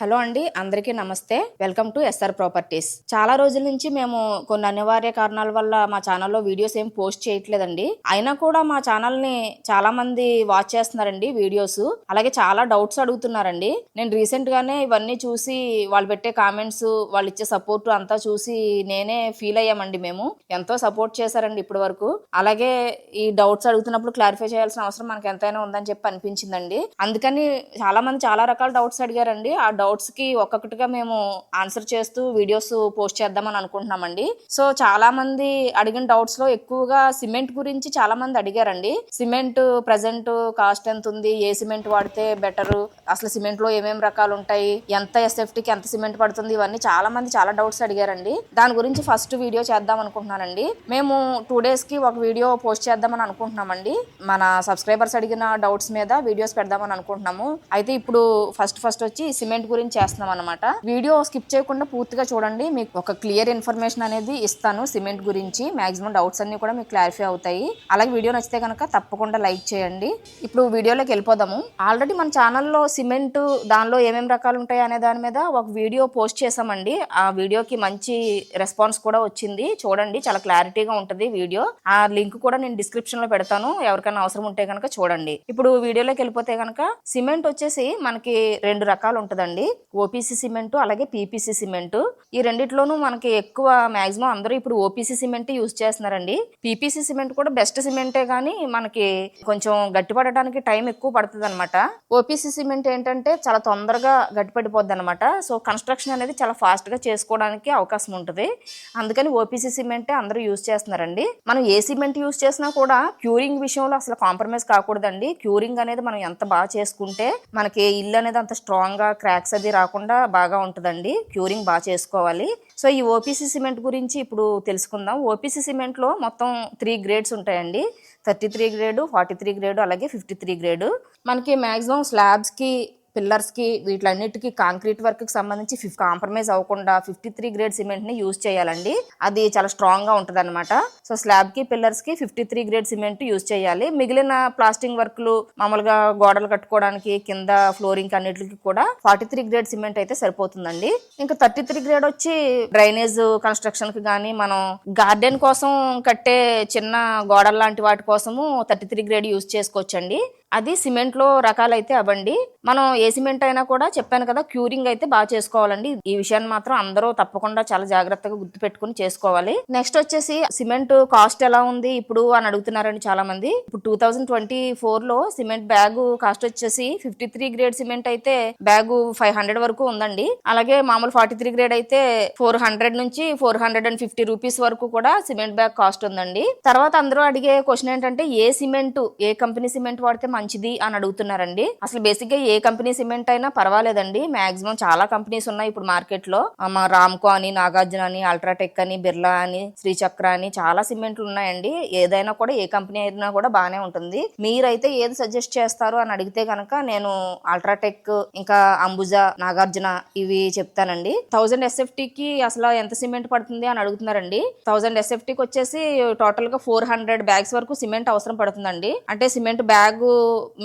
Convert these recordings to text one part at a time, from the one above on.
Hello అండి అందరికీ నమస్తే. Welcome to SR properties. చాలా రోజుల నుంచి మేము కొన్ని అనివార్య కారణాల వల్ల మా ఛానల్లో వీడియోస్ ఏం పోస్ట్ చేయట్లేదండి. అయినా కూడా మా ఛానల్ని చాలా మంది వాచ్ చేస్తున్నారండి వీడియోస్. అలాగే చాలా డౌట్స్ అడుగుతున్నారండి. నేను రీసెంట్ గానే ఇవన్నీ చూసి వాళ్ళు పెట్టే కామెంట్స్ వాళ్ళు ఇచ్చే సపోర్ట్ అంతా చూసి నేనే ఫీల్ అయ్యామండి మేము. ఎంతో సపోర్ట్ చేశారండి ఇప్పటి వరకు. అలాగే ఈ డౌట్స్ అడుగుతున్నప్పుడు క్లారిఫై చేయాల్సిన అవసరం మనకి ఎంతైనా ఉందని చెప్పి అనిపించిందండి. అందుకని చాలా మంది చాలా రకాల డౌట్స్ అడిగారండి. ఆ డౌట్ కి ఒక్కొక్కటిగా మేము ఆన్సర్ చేస్తూ వీడియోస్ పోస్ట్ చేద్దామని అనుకుంటున్నామండి. సో చాలామంది అడిగిన డౌట్స్లో ఎక్కువగా సిమెంట్ గురించి చాలా మంది అడిగారండి. సిమెంట్ ప్రజెంట్ కాస్ట్ ఎంత ఉంది? ఏ సిమెంట్ వాడితే బెటర్ అసలు సిమెంట్లో ఏమేమి రకాలు ఉంటాయి? ఎంత ఎస్ఎఫ్టీకి ఎంత సిమెంట్ పడుతుంది? ఇవన్నీ చాలా మంది చాలా డౌట్స్ అడిగారండి. దాని గురించి ఫస్ట్ వీడియో చేద్దాం అనుకుంటున్నానండి. మేము టూ డేస్కి ఒక వీడియో పోస్ట్ చేద్దామని అనుకుంటున్నామండి. మన సబ్స్క్రైబర్స్ అడిగిన డౌట్స్ మీద వీడియోస్ పెడదామని అనుకుంటున్నాము. అయితే ఇప్పుడు ఫస్ట్ ఫస్ట్ వచ్చి సిమెంట్ గురించి చేస్తున్నాం అనమాట వీడియో స్కిప్ చేయకుండా పూర్తిగా చూడండి. మీకు ఒక క్లియర్ ఇన్ఫర్మేషన్ అనేది ఇస్తాను సిమెంట్ గురించి. మాక్సిమం డౌట్స్ అన్ని కూడా మీకు క్లారిఫై అవుతాయి. అలాగే వీడియో నచ్చితే కనుక తప్పకుండా లైక్ చేయండి. ఇప్పుడు వీడియోలోకి వెళ్ళిపోదాము. ఆల్రెడీ మన ఛానల్లో సిమెంట్ దానిలో ఏమేమి రకాలు ఉంటాయి అనే దాని మీద ఒక వీడియో పోస్ట్ చేసామండి ఆ వీడియోకి మంచి రెస్పాన్స్ కూడా వచ్చింది. చూడండి చాలా క్లారిటీగా ఉంటుంది వీడియో. ఆ లింక్ కూడా నేను డిస్క్రిప్షన్లో పెడతాను. ఎవరికైనా అవసరం ఉంటే కనుక చూడండి. ఇప్పుడు వీడియోలోకి వెళ్ళిపోతే కనుక సిమెంట్ వచ్చేసి మనకి రెండు రకాలు ఉంటుందండి. ఓపీసీ సిమెంట్ అలాగే పీపీసీ సిమెంట్. ఈ రెండిట్లోనూ మనకి ఎక్కువ మాక్సిమం అందరూ ఇప్పుడు ఓపీసీ సిమెంట్ యూజ్ చేస్తున్నారండి. పీపీసీ సిమెంట్ కూడా బెస్ట్ సిమెంటే కానీ మనకి కొంచెం గట్టిపడడానికి టైం ఎక్కువ పడుతుంది అనమాట ఓపీసీ సిమెంట్ ఏంటంటే చాలా తొందరగా గట్టిపడిపోద్ది అనమాట సో కన్స్ట్రక్షన్ అనేది చాలా ఫాస్ట్గా చేసుకోవడానికి అవకాశం ఉంటుంది. అందుకని ఓపీసీ సిమెంటే అందరూ యూజ్ చేస్తున్నారండి. మనం ఏ సిమెంట్ యూజ్ చేసినా కూడా క్యూరింగ్ విషయంలో అసలు కాంప్రమైజ్ కాకూడదండి. క్యూరింగ్ అనేది మనం ఎంత బాగా చేసుకుంటే మనకి ఇల్లు అనేది అంత స్ట్రాంగ్గా క్రాక్స్ అది రాకుండా బాగా ఉంటుందండి. క్యూరింగ్ బాగా చేసుకోవాలి. సో ఈ ఓపీసీ సిమెంట్ గురించి ఇప్పుడు తెలుసుకుందాం. ఓపీసీ సిమెంట్లో మొత్తం త్రీ గ్రేడ్స్ ఉంటాయండి. Thirty three grade forty three grade అలాగే ఫిఫ్టీ త్రీ గ్రేడు. మనకి మ్యాక్సిమం స్లాబ్స్కి పిల్లర్స్కి వీటిలన్నిటికీ కాంక్రీట్ వర్క్కి సంబంధించి ఫిఫ్ కాంప్రమైజ్ అవ్వకుండా ఫిఫ్టీ త్రీ గ్రేడ్ సిమెంట్ని యూజ్ చేయాలండి. అది చాలా స్ట్రాంగ్గా ఉంటుంది అనమాట సో స్లాబ్కి పిల్లర్స్కి fifty three grade cement use చేయాలి. మిగిలిన ప్లాస్టింగ్ వర్క్లు మామూలుగా గోడలు కట్టుకోవడానికి కింద ఫ్లోరింగ్ అన్నిటికి కూడా ఫార్టీ త్రీ గ్రేడ్ సిమెంట్ అయితే సరిపోతుందండి. ఇంకా థర్టీ త్రీ గ్రేడ్ వచ్చి డ్రైనేజ్ కన్స్ట్రక్షన్కి కానీ మనం గార్డెన్ కోసం కట్టే చిన్న గోడల లాంటి వాటి కోసము థర్టీ త్రీ గ్రేడ్ యూజ్ చేసుకోవచ్చండి. అది సిమెంట్లో రకాలైతే అవ్వండి. మనం ఏ సిమెంట్ అయినా కూడా చెప్పాను కదా క్యూరింగ్ అయితే బాగా చేసుకోవాలండి. ఈ విషయాన్ని మాత్రం అందరూ తప్పకుండా చాలా జాగ్రత్తగా గుర్తుపెట్టుకుని చేసుకోవాలి. నెక్స్ట్ వచ్చేసి సిమెంట్ కాస్ట్ ఎలా ఉంది ఇప్పుడు అని అడుగుతున్నారండి చాలా మంది ఇప్పుడు టూ థౌజండ్ ట్వంటీ ఫోర్లో సిమెంట్ బ్యాగ్ కాస్ట్ వచ్చేసి ఫిఫ్టీ త్రీ గ్రేడ్ సిమెంట్ అయితే బ్యాగ్ ఫైవ్ హండ్రెడ్ వరకు ఉందండి. అలాగే మామూలు ఫార్టీ త్రీ గ్రేడ్ అయితే ఫోర్ హండ్రెడ్ నుంచి four hundred and fifty rupees వరకు కూడా సిమెంట్ బ్యాగ్ కాస్ట్ ఉందండి. తర్వాత అందరూ అడిగే క్వశ్చన్ ఏంటంటే ఏ సిమెంట్ ఏ కంపెనీ సిమెంట్ వాడితే మంచిది అని అడుగుతున్నారండి. అసలు బేసిక్గా ఏ కంపెనీ సిమెంట్ అయినా పర్వాలేదండి. మాక్సిమం చాలా కంపెనీస్ ఉన్నాయి ఇప్పుడు మార్కెట్లో. మా రామ్కో అని నాగార్జున అని అల్ట్రాటెక్ అని బిర్లా అని శ్రీచక్ర అని చాలా సిమెంట్లు ఉన్నాయండి. ఏదైనా కూడా ఏ కంపెనీ అయినా కూడా బాగానే ఉంటుంది. మీరైతే ఏది సజెస్ట్ చేస్తారు అని అడిగితే కనుక నేను అల్ట్రాటెక్ ఇంకా అంబుజా నాగార్జున ఇవి చెప్తానండి. థౌజండ్ ఎస్ఎఫ్టీ కి అసలు ఎంత సిమెంట్ పడుతుంది అని అడుగుతున్నారండి. థౌజండ్ ఎస్ఎఫ్టీకి వచ్చేసి టోటల్గా ఫోర్ హండ్రెడ్ బ్యాగ్స్ వరకు సిమెంట్ అవసరం పడుతుందండి. అంటే సిమెంట్ బ్యాగ్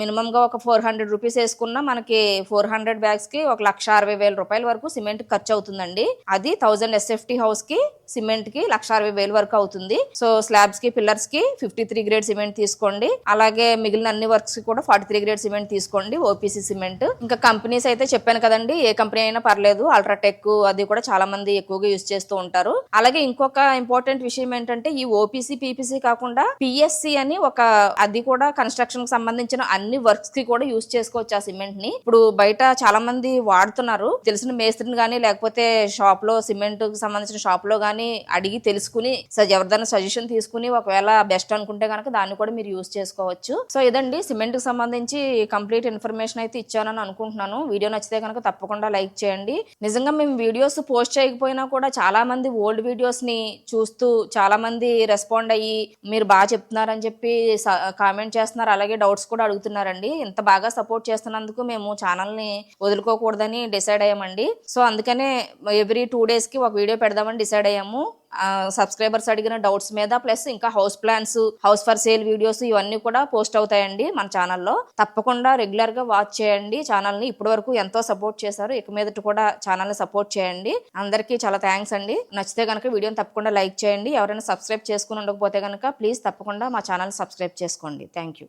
మినిమంగా ఒక ఫోర్ హండ్రెడ్ రూపీస్ వేసుకున్నా మనకి ఫోర్ హండ్రెడ్ బ్యాగ్స్కి ఒక లక్ష అరవై వేల రూపాయల వరకు సిమెంట్ ఖర్చు అవుతుందండి. అది థౌజండ్ ఎస్ఎఫ్టీ హౌస్కి సిమెంట్కి లక్ష అరవై వేల వరకు అవుతుంది. సో స్లాబ్స్కి పిల్లర్స్కి ఫిఫ్టీ త్రీ గ్రేడ్ సిమెంట్ తీసుకోండి. అలాగే మిగిలిన అన్ని వర్క్స్కి కూడా ఫార్టీ త్రీ గ్రేడ్ సిమెంట్ తీసుకోండి ఓపీసీ సిమెంట్. ఇంకా కంపెనీస్ అయితే చెప్పాను కదండి ఏ కంపెనీ అయినా పర్లేదు అల్ట్రాటెక్ అది కూడా చాలా మంది ఎక్కువగా యూజ్ చేస్తూ ఉంటారు. అలాగే ఇంకొక ఇంపార్టెంట్ విషయం ఏంటంటే ఈ ఓపీసీ పీపీసీ కాకుండా పిఎస్సి అని ఒక అది కూడా కన్స్ట్రక్షన్కి సంబంధించిన అన్ని వర్క్స్కి కూడా యూజ్ చేసుకోవచ్చు ఆ సిమెంట్ని. ఇప్పుడు బయట చాలా మంది వాడుతున్నారు. తెలిసిన మేస్త్రిని గానీ లేకపోతే షాప్లో సిమెంట్కి సంబంధించిన షాప్లో గానీ అడిగి తెలుసుకుని ఎవరిదైనా సజెషన్ తీసుకుని ఒకవేళ బెస్ట్ అనుకుంటే కనుక దాన్ని కూడా మీరు యూజ్ చేసుకోవచ్చు. సో ఇదండి. సిమెంట్కి సంబంధించి కంప్లీట్ ఇన్ఫర్మేషన్ అయితే ఇచ్చానని అనుకుంటున్నాను. వీడియో నచ్చితే కనుక తప్పకుండా లైక్ చేయండి. నిజంగా మేము వీడియోస్ పోస్ట్ చేయకపోయినా కూడా చాలా మంది ఓల్డ్ వీడియోస్ని చూస్తూ చాలా మంది రెస్పాండ్ అయ్యి మీరు బాగా చెప్తున్నారని చెప్పి కామెంట్ చేస్తున్నారు. అలాగే డౌట్స్ కూడా అడుగుతున్నారండి. ఇంత బాగా సపోర్ట్ చేస్తున్నందుకు మేము ఛానల్ని వదులుకోకూడదని డిసైడ్ అయ్యామండి. సో అందుకనే ఎవ్రీ టూ డేస్కి ఒక వీడియో పెడదామని డిసైడ్ అయ్యాము. సబ్స్క్రైబర్స్ అడిగిన డౌట్స్ మీద ప్లస్ ఇంకా house plans house for sale videos ఇవన్నీ కూడా పోస్ట్ అవుతాయండి మన ఛానల్లో తప్పకుండా రెగ్యులర్గా వాచ్ చేయండి. ఛానల్ని ఇప్పటి వరకు ఎంతో సపోర్ట్ చేశారు. ఇక మీదట కూడా ఛానల్ని సపోర్ట్ చేయండి. అందరికీ చాలా థ్యాంక్స్ అండి. నచ్చితే కనుక వీడియోని తప్పకుండా లైక్ చేయండి. ఎవరైనా సబ్స్క్రైబ్ చేసుకుని ఉండకపోతే కనుక ప్లీజ్ తప్పకుండా మా ఛానల్ సబ్స్క్రైబ్ చేసుకోండి. Thank you